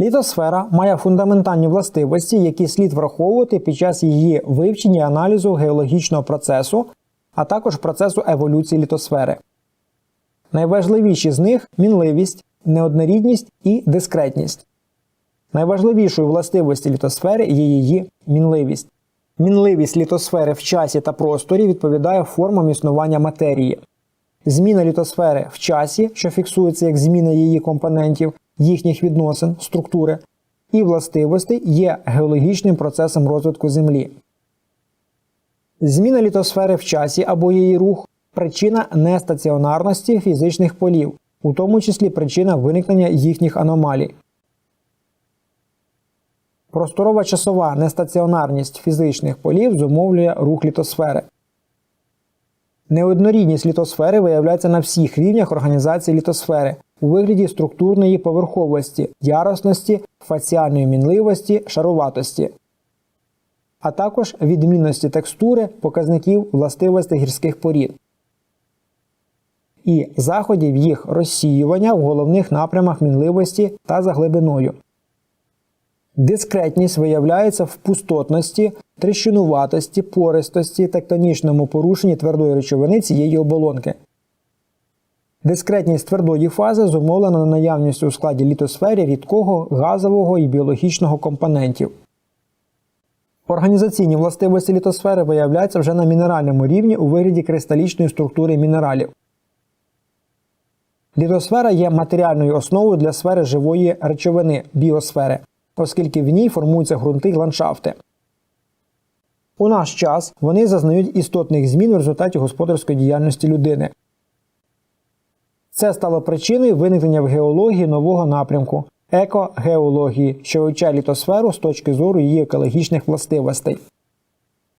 Літосфера має фундаментальні властивості, які слід враховувати під час її вивчення і аналізу геологічного процесу, а також процесу еволюції літосфери. Найважливіші з них мінливість, неоднорідність і дискретність. Найважливішою властивості літосфери є її мінливість. Мінливість літосфери в часі та просторі відповідає формам існування матерії. Зміна літосфери в часі, що фіксується як зміна її компонентів, їхніх відносин, структури, і властивостей є геологічним процесом розвитку Землі. Зміна літосфери в часі або її рух причина нестаціонарності фізичних полів, у тому числі причина виникнення їхніх аномалій. Просторова часова нестаціонарність фізичних полів зумовлює рух літосфери. Неоднорідність літосфери виявляється на всіх рівнях організації літосфери у вигляді структурної поверховості, ярусності, фаціальної мінливості, шаруватості, а також відмінності текстури показників властивостей гірських порід і заходів їх розсіювання в головних напрямах мінливості та за глибиною. Дискретність виявляється в пустотності, тріщинуватості, пористості, тектонічному порушенні твердої речовини цієї оболонки. Дискретність твердої фази зумовлена наявністю у складі літосфери рідкого газового і біологічного компонентів. Організаційні властивості літосфери виявляються вже на мінеральному рівні у вигляді кристалічної структури мінералів. Літосфера є матеріальною основою для сфери живої речовини біосфери, оскільки в ній формуються ґрунти й ландшафти. У наш час вони зазнають істотних змін в результаті господарської діяльності людини. Це стало причиною виникнення в геології нового напрямку екогеології, що вивчає літосферу з точки зору її екологічних властивостей.